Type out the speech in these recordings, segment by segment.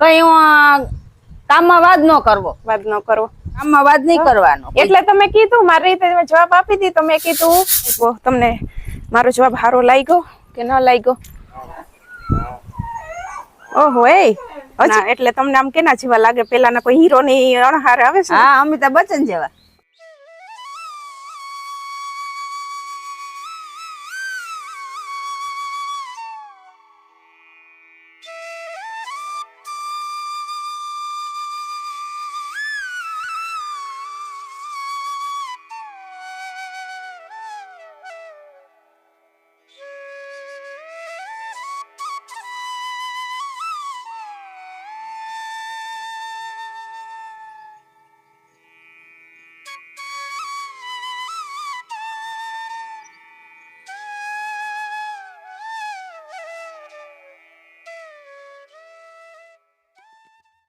કઈ કામમાં વાદ ન કરવો. વાત ન કરવો. કામમાં વાદ નહીં કરવાનો. એટલે તમે કીધું મારી રીતે જવાબ આપી દીધો મેં કીધું તમને મારો જવાબ સારો લાગ્યો કે ન લાગ્યો? ઓહો એ. એટલે તમને આમ કેના જેવા લાગે? પેલાના કોઈ હીરો ની અણહાર આવે છે હા અમિતાભ બચ્ચન જેવા.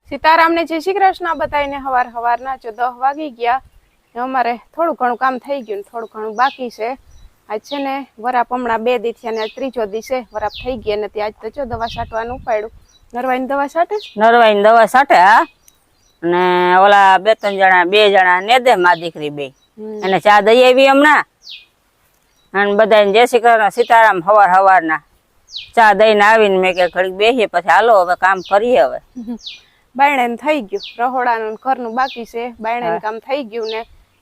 સીતારામને જય શ્રી કૃષ્ણ બતાવીને હવાર હવારના જો દહ વાગી ગયા અમારે થોડું ઘણું કામ થઈ ગયું થોડું ઘણું બાકી છે. આજ છે ને વરાપ હમણાં બે દી થયા ને ત્રીજો દિવસે વરાપ થઈ ગયા નથી આજ તો જો દવા છાંટવાનું ઉપાડ્યું. નરવાઈની દવા છાંટે? નરવાઈની દવા છાંટે હા. અને ઓલા બે ત્રણ જણા બે જણા ને દે મા દીકરી બે. અને ચા દઈ આવી હમણાં. અને બધાને જય શ્રી કૃષ્ણ સીતારામ હવાર હવારના ચા દઈને આવીને મેં કે ઘડીક બેસીએ પછી હાલો હવે કામ કરીએ હવે. બાયણે થઈ ગયું. રહોડાનું ઘરનું બાકી છે. બાયણે કામ થઈ ગયું ને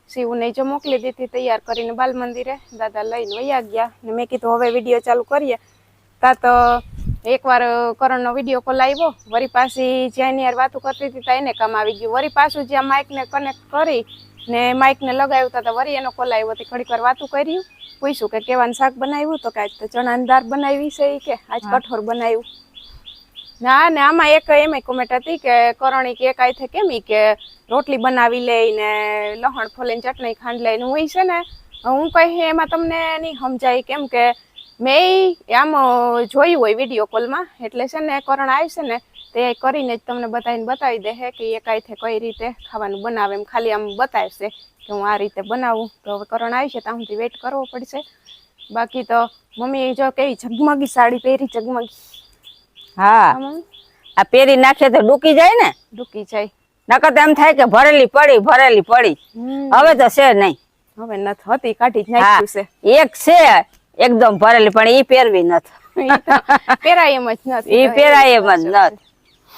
શિવને જો મોકલી દીધી તૈયાર કરીને બાલ મંદિરે. દાદા લઈને વયા ગયા ને મેં કીધું હવે વીડિયો ચાલુ કરીએ. તા તો એકવાર કરણનો વીડિયો કોલ આવ્યો. વરી પાછી જ્યાં યાર વાતો કરતી હતી ત્યાં એને કામ આવી ગયું. વરી પાછું જ્યાં માઇકને કનેક્ટ કરી ને માઇકને લગાવ્યું તા તો વરી એનો કોલ આવ્યો હતી ઘડીક વાર વાતું કર્યું. પૂછ્યું કે કેવાનું શાક બનાવ્યું? તો કે આજ તો ચણાની દાળ બનાવી છે કે. આજ કઠોર બનાવ્યું. ના, ને, આમાં એક એમ કોમેન્ટ હતી કે કરણી કે એક આઈ કેમ કે રોટલી બનાવી લે ને લહણ ફોલીને ચટણી ખાંડ લઈને હું છે ને, હું કઈ એમાં તમને નહીં સમજાય કેમ કે મેં આમ જોયું હોય વીડિયો કોલમાં એટલે છે ને કરણ આવશે ને તે કરીને જ તમને બતાવીને બતાવી દે કે એક આઈથે કઈ રીતે ખાવાનું બનાવે, એમ ખાલી આમ બતાવશે કે હું આ રીતે બનાવું. તો હવે કરણ આવી છે, ત્યાં સુધી વેઇટ કરવો પડશે. બાકી તો મમ્મી જો કેવી ઝગમગી સાડી પહેરી, ઝગમગી. હા. આ પેરી નાખીએ તો ડૂકી જાય ને? ડૂકી જાય. નકર તો એમ થાય કે ભરેલી પડી ભરેલી પડી. હવે તો છે નહીં. હવે નથી હતી કાઢી જ નાખ્યું છે. એક છે એકદમ ભરેલી પણ ઈ પહેરવી નથી. પહેરાય એમ જ નથી. ઈ પહેરાય એમ જ નથી.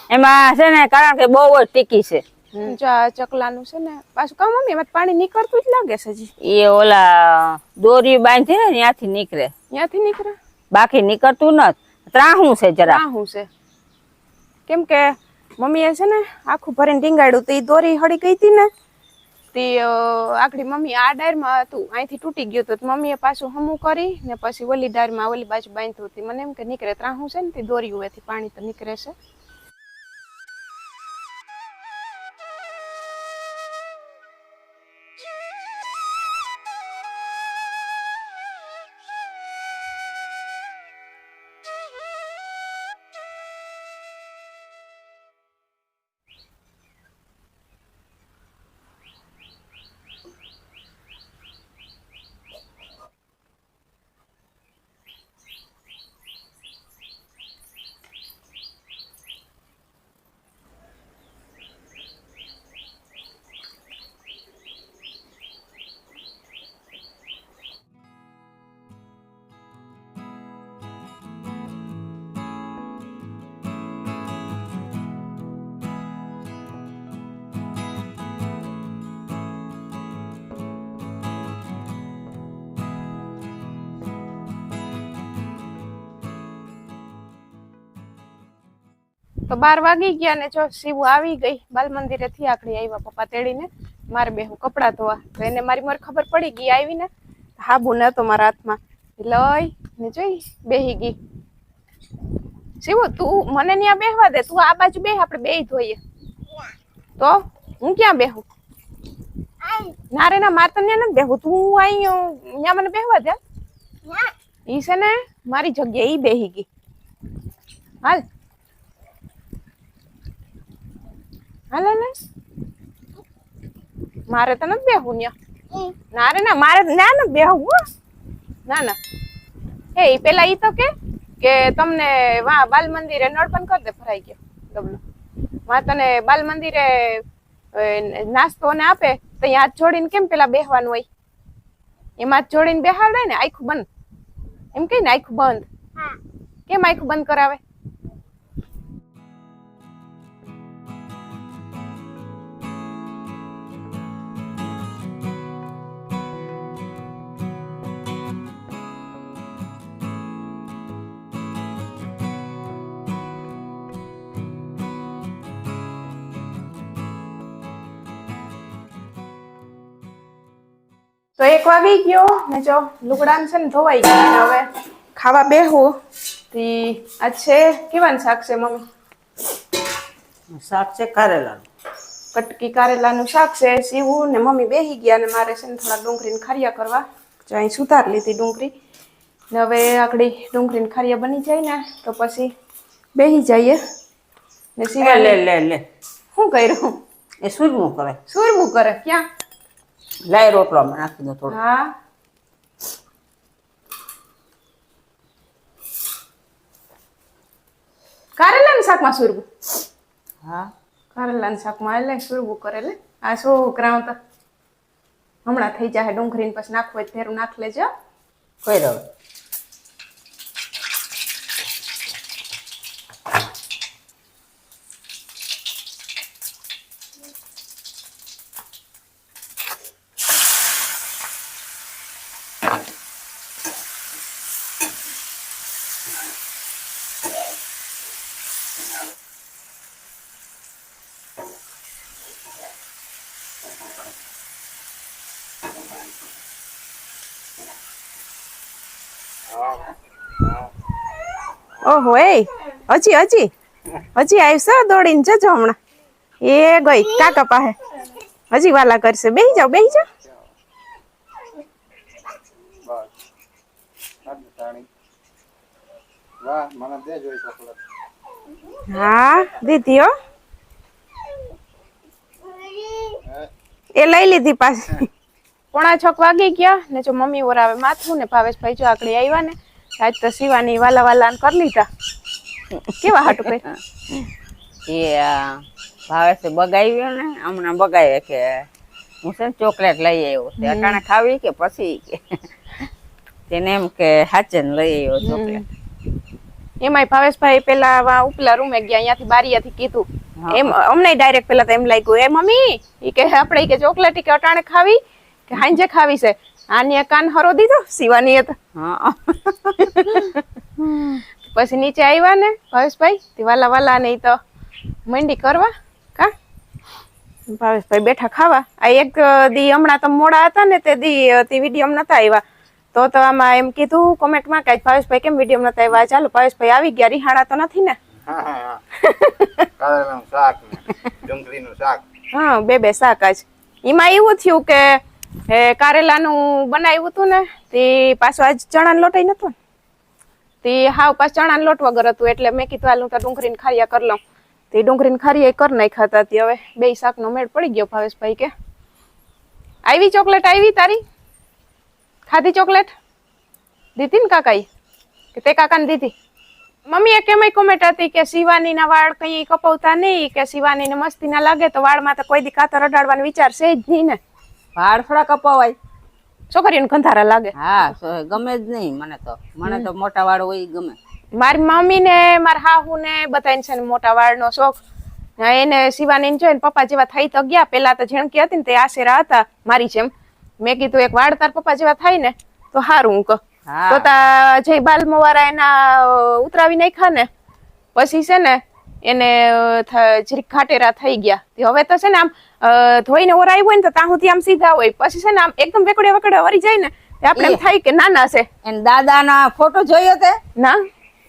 એમાં છે ને કારણ કે બહુ જ ટીકી છે. જો ચકલાનું છે ને પાછું કામ મમ્મી એમાં પાણી નીકળતું જ લાગે છે હજી. એ ઓલા દોરી બાંધી ને ત્યાંથી નીકળે. ત્યાંથી નીકળે? બાકી નીકળતું નથી. ત્રાહું છે જરા. ત્રાહું છે. કેમ કે મમ્મીએ છે ને આખું ભરીને ટીંગાડ્યું તો એ દોરી હળી ગઈ હતી ને. તે આખડી મમ્મી આ ડાયરમાં હતું, અહીંથી તૂટી ગયું હતું. મમ્મીએ પાછું હમું કરી ને પછી ઓલી ડાયરમાં ઓલી બાજુ બાંધ્યું હતી. મને એમ કે નીકળે ત્રાહું છે ને તે દોરી ઉવેથી પાણી તો નીકળે છે. તો બાર વાગી ગયા ને જો શિવ આવી ગઈ. બાલ મંદિરે થી આકડી આવ્યા પપ્પા તેડીને. મારે બેહું કપડાં ધોવા. તો એને મારી મને ખબર પડી ગઈ આવીને. હાબુ નતો મારા હાથમાં. લઈ ને જોઈ બેહી ગઈ. શિવ તું મને ત્યાં બેહવા દે. તું આ બાજુ બેહ આપણે બે ધોઈએ. તો હું ક્યાં બેહું? ના રે ના મારે તને નથી બેહું તું અહીં ત્યાં મને બેહવા દે. ઈ છે ને મારી જગ્યાએ ઈ બેહી ગઈ. હાલ. હાલ હાલ. મારે તો નથી બેહવું ન્યા. ના રે ના મારે ના ના બેહવું હો. ના ના. એ પેલા ઈ તો કે કે તમને વા બાલ મંદિરે નડપણ પણ કરી દે ફરાઈ ગયો ડબલો. માં તને બાલ મંદિરે નાસ્તો ને આપે તો હાથ જોડીને કેમ પેલા બેહવાનું હોય? એમાં જોડીને બેહાડે ને આખું બંધ. એમ કઈ ને આખું બંધ. કેમ આખું બંધ કરાવે? તો એક વાગી ગયો ને જો લુગડાને છે ને ધોવાઈ ગયા હવે ખાવા બેહું. તી આ છે? કેવાનું શાક છે મમ્મી? શાક છે કારેલાનું. કટકી કારેલાનું શાક છે સીવું ને મમ્મી બેહી ગયા ને મારે છે ને થોડા ડુંગળીને ખારિયા કરવા. જો અહીં સુધાર લીધી ડુંગળી. ને હવે આકડી ડુંગળીને ખારિયા બની જાય ને તો પછી બેહી જઈએ. ને સીવા લે લે લે. શું કર્યું? એ સૂરમું કરે. સુરબું કરે? ક્યાં? લાય રોટલામાં નાખી દો થોડું. હા. કારેલાના શાકમાં સુરબું હા. કારેલાના શાકમાં એટલે સુરબું કરે લે. આ છોકરાઓ તો હમણાં થઈ જાય ડુંગળીને પછી નાખવું હોય ફેરું નાખ લેજો. કોઈ રવે ઓહો એ હજી હજી. હજી આવશે દોડીને જજો હમણાં. એ ગઈ કાકા પાસે હજી વાલા કરશે. બેહી જાઓ બેહી જાઓ. હા, દીધી હો. એ લઈ લીધી પાછી. પોણા છક વાગી ગયા ને જો મમ્મી ઓરાવે માથું ને ભાવેશભાઈ જો આકડી આવ્યા ને આજ તો શિવાની વાલા વાલા કરી લીધા. કેવા હાટું પે એ આ બગાવ્યો ને હમણાં બગાવે કે હું છે ચોકલેટ લઈ આવ્યો તે અટાણે ખાવી કે પછી કે? તેને એમ કે હાચે લઈ આવ્યો ચોકલેટ. એમાંય ભાવેશભાઈ પેલા વા ઉપલા રૂમે ગયા અહીંયાથી બારીયાથી કીધું. એમ અમને ડાયરેક્ટ પેલા તો એમ લાગ્યું એ મમ્મી એ કે આપણે કે ચોકલેટ કે અટાણે ખાવી કે હાંજે ખાવી છે? આની કાન હરો દીધો શિવાની એ તો. હા. પછી નીચે આવ્યા ને ભાવેશભાઈ તે વાલા વાલા ને તો મંડી કરવા કા? ભાવેશભાઈ બેઠા ખાવા. આ એક દી હમણાં તો મોડા હતા ને તે દી તે વીડિયો નતા આવ્યા તો તો આમાં એમ કીધું કોમેન્ટમાં કે આજ ભાવેશભાઈ કેમ વીડિયો નતા આવ્યા ચાલો ભાવેશભાઈ આવી ગયા રિહાણા તો નથી ને? હા બે બે શાક જ એમાં એવું થયું કે એ કારેલાનું બનાવ્યું હતું ને, તે પાછું આજ ચણાનો લોટ નતો તે હાવ પાછ ચણાનો લોટ વગર હતું, એટલે મેં કીધું હાલ હું તો ડુંગળીને ખારિયા કરી લઉં. તે ડુંગળીને ખારિયા કરી નાખ્યા હતા હવે બે શાકનો મેળ પડી ગયો ભાવેશભાઈ કે. આવી ચોકલેટ આવી તારી? ખાધી ચોકલેટ? દીધી ને કાકાઈ કે તે કાકાને દીધી? મમ્મી એ કેમ કોમેન્ટ હતી કે શિવાની ના વાળ કઈ કપાવતા નહીં, કે શિવાની ને મસ્તી ના લાગે તો વાળમાં તો કોઈ દી કાતર અડાડવાનો વિચાર છે જ નહીં ને. વાળ થોડા કપાવાય. છોકરીઓને કંથારા લાગે. હા ગમે જ નહીં મને તો. મને તો મોટા વાળ હોય ગમે. મારી મમ્મી ને મારા હાહુ ને બધાને છે ને મોટા વાળનો શોખ. હા, એને શિવાની જોઈને પપ્પા જેવા થઈ તો ગયા. પેલા તો ઝીણકી હતી ને તે આશેરા હતા મારી જેમ. મેં કીધું એક વાળ તાર પપ્પા જેવા થાય ને તો હારું હું કહું. તો તા જય બાલ મોવારા એના ઉતરાવી નાખ્યા ને. પછી છે ને એને જરીક ખાટેરા થઈ ગયા. તે હવે તો છે ને આમ ધોઈને ઓરાય હોય ને તો ત્યાં સુધી આમ સીધા હોય. પછી છે ને આમ એકદમ વેકડે વેકડે વરી જાય ને આપણે એમ થાય કે નાના છે. એને દાદાના ફોટો જોયો તે? ના.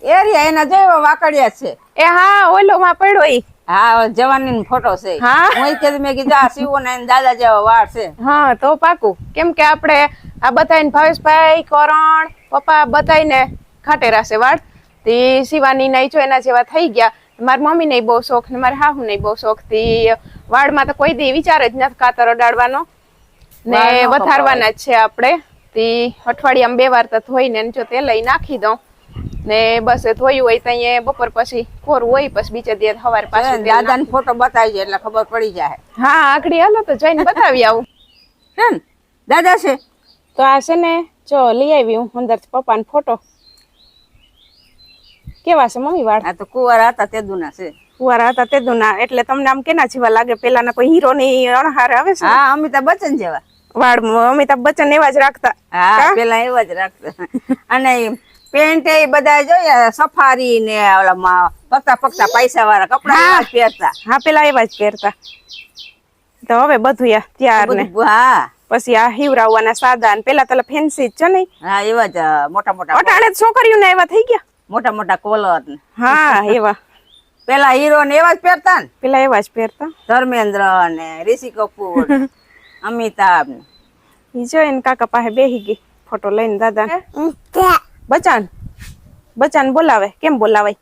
એરિયા એના જેવા વાકડિયા છે. એ હા ઓલો માં પડ્યો ઈ. હા જવાની ફોટો છે. હા. હું કે મેં કીધું આ શિવો ને એના દાદા જેવા વાળ છે. હા તો પાકું. કેમ કે આપણે આ બધાને ભાવેશભાઈ કરણ પપ્પા બધાને ખાટેરા છે વાળ. તે શિવાની ના જો એના જેવા થઈ ગયા. મારી મમ્મી ને બહુ શોખ ને મારા હાહુને બહુ શોખથી વાળમાં તો કોઈ દી વિચાર જ નથી કાતર અડાડવાનો ને વધારવાના જ છે આપણે. તી અઠવાડિયામાં બે વાર તો ધોઈને ને જો તે લઈ નાખી દઉં. ને બસ એ ધોયું હોય તો અહીંયા બપોર પછી કોરું હોય પછી બીજે દિવસ સવારે પાછું દાદાને ફોટો બતાવજો એટલે ખબર પડી જાય. હા આકડી હાલો તો જઈને બતાવી આવું. દાદા છે? તો આ છે ને જો લઈ આવી હું અંદર પપ્પાનો ફોટો કેવા છે મમ્મી વાળ? આ તો કુવારા હતા તે દુના છે. કુવારા હતા તે દુના. એટલે તમને આમ કેના જેવા લાગે? પેલાના કોઈ હીરો ની અણહાર આવે છે? હા અમિતાભ બચ્ચન જેવા. વાળ અમિતાભ બચ્ચન એવા જ રાખતા. હા પેલા એવા જ રાખતા. અને પેન્ટ એ બધા જોઈએ સફારી ને ઓલા પગતા ફક્તા પૈસા વાળા કપડા પહેરતા. હા પેલા એવા જ પહેરતા. તો હવે બધું ત્યાર ને. હા. પછી આ હિવરાવવાના સાદા ને પેલા તલા ફેન્સી જ છે ને હા એવા જ મોટા મોટા અટાણે જ છોકરીઓ ને એવા થઈ ગયા? મોટા મોટા કોલર. ને હા એવા. પેલા હીરો ને એવા જ પહેરતા ને? પેલા એવા જ પહેરતા. ધર્મેન્દ્ર ને ઋષિ કપૂર ને અમિતાભ ને. ઈ જો એને કાકા પાસે બેહી ગઈ ફોટો લઈને દાદા. બચાન બચાન બોલાવે. કેમ બોલાવાય?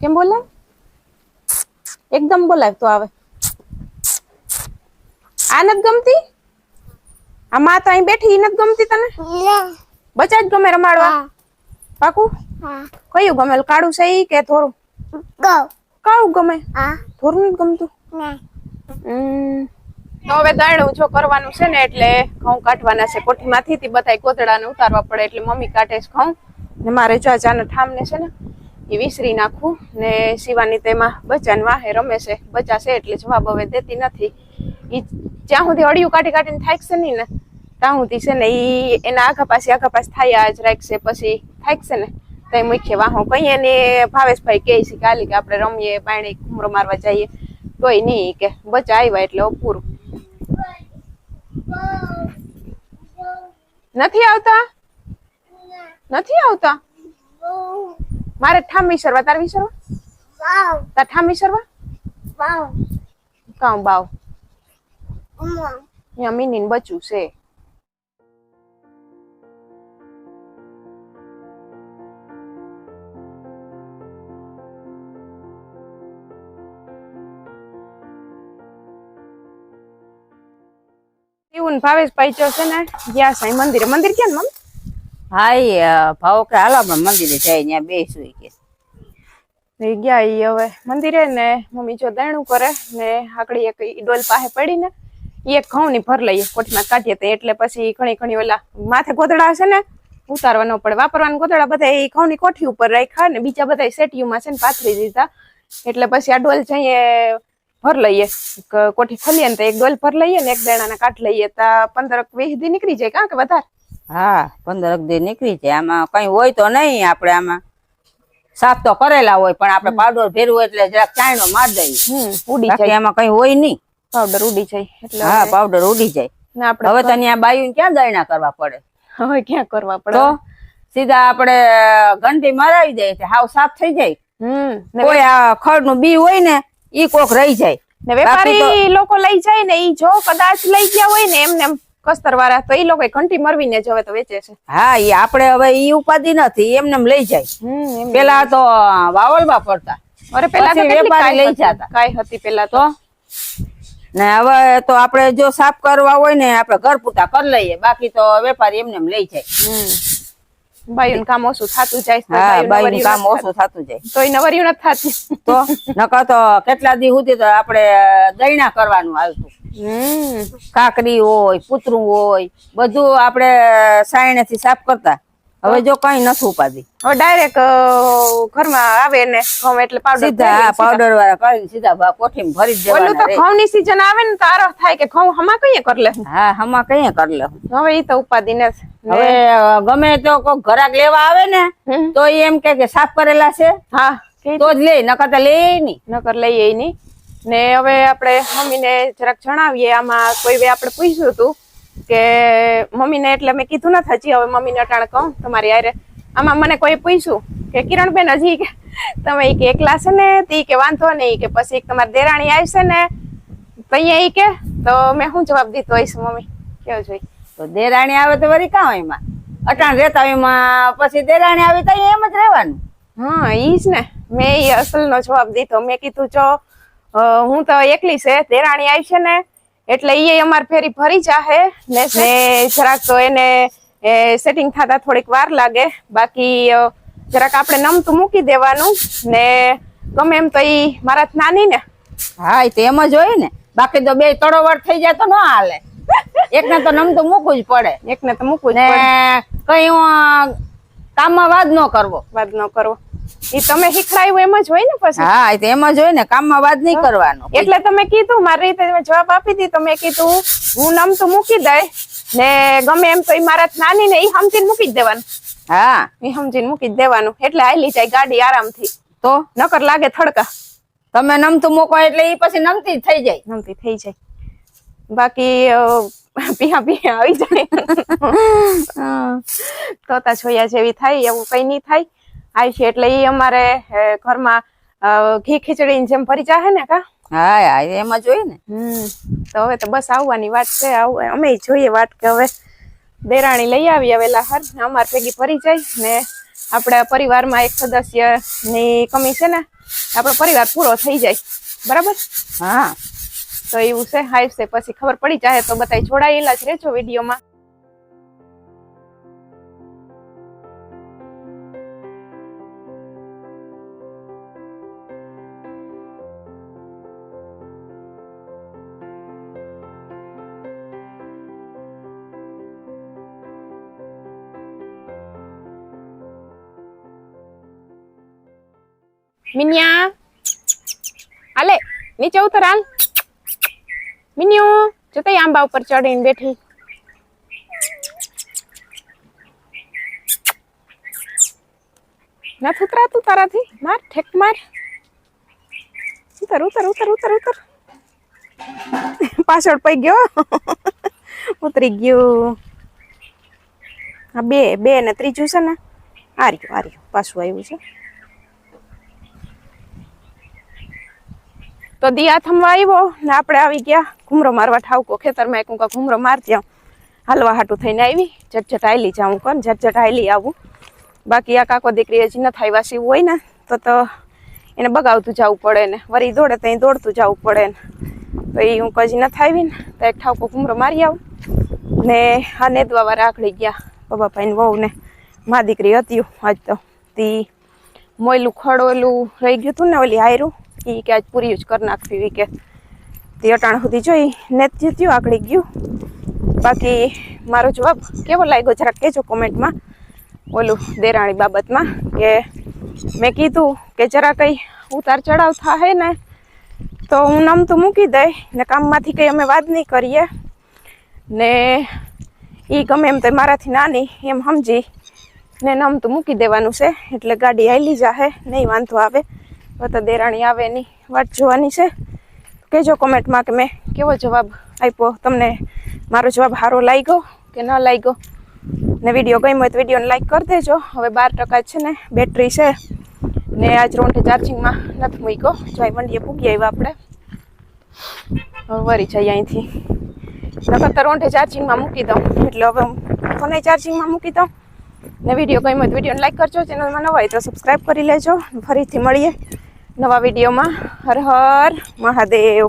કેમ બોલાવે એકદમ બોલાવ તો આવે. આ નથી ગમતી? આ માં તો અહીં બેઠી ઈ નથી ગમતી તને? બચા જ ગમે રમાડવા. પાકું? કયું ગમે કાળું છે ઈ કે થોડું કાળું ગમે. થોડું નથી ગમતું. તો હવે દાણું જો કરવાનું છે ને એટલે ઘઉં કાઢવાના છે. કોઠીમાંથી થી બધાય કોતડાને ઉતારવા પડે એટલે મમ્મી કાઢે છે ઘઉં. ને મારે જો જાને ઠામને છે ને એ વિસરી નાખું ને શિવાની તેમાં બચાને વાહે રમે છે. બચા છે એટલે જવાબ હવે દેતી નથી. ઈ જ્યાં સુધી અડિયું કાઢી કાઢીને થાકશે નહીં ને ત્યાં સુધી છે ને ઈ એના આખા પાસે આખા પાસે થાય જ રાખશે પછી છે ને? તો મુખ્ય વાહો કહીએ ને ભાવેશભાઈ કહે છે કે કે આપણે રમીએ પાણી ઘૂમરો મારવા જઈએ. તોય નહીં કે બચા આવ્યા એટલે અપૂરું. પૂરું નથી આવતા? નથી આવતા? મારે ઠામ વિસરવા તાર વિસરવા તાર ઠામ વિસરવા કામ બાવ અહીંયા મિની ને બચ્ચું છે એવું ભાવેશભાઈ જો છે ને ગયા સાઈ મંદિરે. મંદિર ક્યાં ને મમ્મી? હા ભાવ કે હાલો આપણે મંદિરે જાય ત્યાં બેસું કે. ગયા ઈ હવે મંદિરે ને મમ્મી જો દાણું કરે ને આકડી એક ડોલ પાસે પડીને એક ઘઉં ની ભર લઈએ કોઠીમાં કાઢીએ તો. એટલે પછી ઘણી ઘણી ઓલા માથે ગોદડા છે ને ઉતારવા ન પડે. વાપરવાના ગોદડા બધા એ ઘઉં ની કોઠી ઉપર રાખ્યા ને બીજા બધા સેટીયુમાં છે ને પાથરી દીધા. એટલે પછી આ ડોલ જઈએ ભર લઈએ. કોઠી ખોલીએ ને તો એક ડોલ ભર લઈએ ને એક દાણાના કાઢ લઈએ. તો પંદર વીસ દી નીકળી જાય કાં કે વધારે? હા પંદર દી નીકળી જાય. આમાં કઈ હોય તો નહીં આપણે આમાં. સાફ તો કરેલા હોય પણ આપણે પાવડર ભેરવું એટલે જરાક ચાયણો માર દઈએ. ઉડી જાય. એમાં કઈ હોય નહીં. પાવડર ઉડી જાય એટલે હા પાવડર ઉડી જાય. આપણે હવે તને આ બાયું ક્યાં દયણા કરવા પડે? હવે ક્યાં કરવા પડે? સીધા આપણે ઘંટી મરાવી દઈએ હાવ સાફ થઈ જાય. હમ કોઈ આ ખડનું બી હોય ને ઈ કોક રહી જાય. ને વેપારી લોકો લઈ જાય ને ઈ જો કદાચ લઈ ગયા હોય ને એમને એમ કસ્તર વાળા તો ઈ લોકો ઘંટી મરવીને જ હવે તો વેચે છે. હા ઈ આપણે હવે ઈ ઉપાધિ નથી એમને એમ લઈ જાય. હમ પેલા તો વાવલમાં પડતા અરે પેલા તો વેપારી લઈ. જતા. કાંઈ હતી પેલા તો? ને હવે તો આપણે જો સાફ કરવા હોય ને આપણે ઘર પૂરતા કરી લઈએ. બાકી તો વેપારી એમને એમ લઈ જાય. બાયુનું કામ ઓછું થતું જાય હા બાયુનું કામ ઓછું થતું જાય. તો એ નવરિયું નથી થતી તો નકર તો કેટલા દી સુધી તો આપણે દયણા કરવાનું આવતું કાકરી હોય પૂતરું હોય બધું આપણે સાયણે થી સાફ કરતા. હવે જો કઈ નથી ઉપાધી. હવે ડાયરેક્ટ ઘરમાં આવે ને ઘઉં એટલે પાવડર સીધા પાવડર વાળા કરીને સીધા કોઠી ભરી જ ઓલું તો ઘઉં ની સીઝન આવે ને તો આરો થાય કે ઘઉં હમા કઈ કર લે હા? હમા કઈ કર લે હવે ઈ તો ઉપાધી ને હવે ગમે તો કોઈ ઘરાક લેવા આવે ને તો એમ કે કે સાફ કરેલા છે. હા તો જ લે નકર તો લે નહીં. નકર લઈએ નહીં. ને હવે આપણે મમ્મીને જરાક જણાવીએ આમાં કોઈ વે આપણે પૂછ્યું હતું. કે મમ્મીને એટલે મેં કીધું નથી હજી હવે મમ્મીને અટાણ કહું તમારી હારે. આમાં મને કોઈ પૂછ્યું કે કિરણબેન હજી કે તમે એ કે એકલા છે ને તે કે વાંધો નહીં કે પછી તમારી દેરાણી આવશે ને તો અહીંયા ઈ કે તો મેં શું જવાબ દીધો હોઈશ મમ્મી? કેવો જોઈ તો દેરાણી આવે તો વળી કાં એમાં? અટાણ રહેતા હોય એમાં પછી દેરાણી આવે તો એમ જ રહેવાનું. હા ઈ જ ને. મેં એ અસલનો જવાબ દીધો. મેં કીધું જો હું તો એકલી છે દેરાણી આવી છે ને એટલે એ અમાર ફેરી ફરી જાહે. ને ને જરાક તો એને એ સેટિંગ થતા થોડીક વાર લાગે. બાકી જરાક આપણે નમતું મૂકી દેવાનું. ને ગમે એમ તો ઈ મારા નાની ને હા એ તો એમ જ હોય ને. બાકી તો બે તળોવર થઈ જાય તો ન હાલે. એકને તો નમતું મૂકવું જ પડે. એકને તો મૂકવું જ પડે. કઈ કામમાં વાદ ન કરવો. વાદ ન કરવો. ઈ તમે શીખડાયું એમ જ હોય ને પછી? હા એ તો એમ જ હોય ને કામમાં વાત નહીં કરવાનો. એટલે તમે કીધું મારી રીતે તમે જવાબ આપી દી. તમે મેં કીધું હું નમતું મૂકી દઈ ને ગમે એમ તો ઈ મારા નાની ને ઈ સમજીને મૂકી જ દેવાનું. હા. ઈ સમજીને મૂકી જ દેવાનું. એટલે આયલી જાય ગાડી આરામથી. તો? નકર લાગે થડકા. તમે નમતું મૂકો એટલે એ પછી નમતી થઈ જાય. નમતી થઈ જાય. બાકી પીહા પીહા આવી જાય. તોતા છોયા જેવી થાય એવું કઈ નહીં થાય. આવી છે એટલે એ અમારે ઘરમાં ઘી ખીચડી જેમ ફરી જાહે ને કા? હા હા એમ જ હોય ને તો હવે તો બસ આવવાની વાત છે અમે જોઈએ વાત કે હવે દેરાણી લઈ આવી હવે લહાર ને અમાર ભેગી ફરી જાય ને આપણા પરિવારમાં એક સદસ્યની કમી છે ને આપણો પરિવાર પૂરો થઈ જાય. બરાબર? હા. તો એવું છે હાઈ છે. પછી ખબર પડી જાય તો બધા જોડાયેલા જ રહેજો વિડીયોમાં. મિન્યા હાલે, નીચે ઉતર, હાલ. મિન્યુ જો તઈ આંબા ઉપર ચડીને બેઠી. નથી ઉતરાતું તારાથી? માર, ઠેક માર. ઉતર ઉતર ઉતર ઉતર ઉતર. પાછળ પઈ ગયો. ઉતરી ગયું. હા બે બે ને ત્રીજું છે ને. આ રહ્યું આ રહ્યું. પાછું આવ્યું છે. તો દિયા થમવા આવ્યો ને આપણે આવી ગયા ઘૂમરો મારવા ઠાવકો, ખેતરમાં એક ઊંકા ઘૂમરો મારતી આવું. હાલવા હાટું થઈને આવી, ઝટઝટ આયલી જાઉં કોણ, ઝટઝટ આયલી આવું. બાકી આ કાકો દીકરી હજી ન થાય સીવું હોય ને, તો તો એને બગાવતું જવું પડે ને, વરી દોડે ત્યાં દોડતું જવું પડે ને. તો એ હું કજી ન થાય ને, તો એક ઠાવકો ઘૂમરો મારી આવું. ને આ નેદવા રાખડી ગયા, બાબા ભાઈને વહુ ને, મા દીકરી હતી આજ તો. તી મોયલું ખડોલું રહી ગયું હતું ને ઓલી હાયરું ઈ કે આજ પૂરી જ કરી નાખવી કે. તે અટાણ સુધી જોઈ ને થયું આકળી ગયું. બાકી મારો જવાબ કેવો લાગ્યો? જરાક કહેજો કોમેન્ટમાં. ઓલું દેરાણી બાબતમાં કે મેં કીધું કે જરા કંઈ ઉતાર ચડાવ થાય ને તો હું નમતું મૂકી દઈ ને કામમાંથી કંઈ અમે વાત નહીં કરીએ. ને એ ગમે એમ તો મારાથી નાની, એમ સમજી ને નમતું મૂકી દેવાનું છે, એટલે ગાડી હાલી જાહે, નહીં વાંધો આવે. તો દેરાણી આવે એની વાટ જોવાની છે. કહેજો કોમેન્ટમાં કે મેં કેવો જવાબ આપ્યો. તમને મારો જવાબ સારો લાગ્યો કે ન લાગ્યો? ને વીડિયો ગમ્યો હોય તો વિડીયોને લાઈક કરી દેજો. હવે બાર ટકા છે ને બેટરી છે. ને આજ રોંઠે ચાર્જિંગમાં નથી મૂક્યો. જાય મંડીએ પૂગી આવ્યા આપણે. વરી જઈએ અહીંથી. નકર રોંઠે ચાર્જિંગમાં મૂકી દઉં. એટલે હવે ફોને ચાર્જિંગમાં મૂકી દઉં. ને વીડિયો ગમ્યો તો વિડીયોને લાઈક કરજો. ચેનલમાં નવા હોય તો સબસ્ક્રાઈબ કરી લેજો. ફરીથી મળીએ. નવા વિડીયોમાં. હર હર મહાદેવ.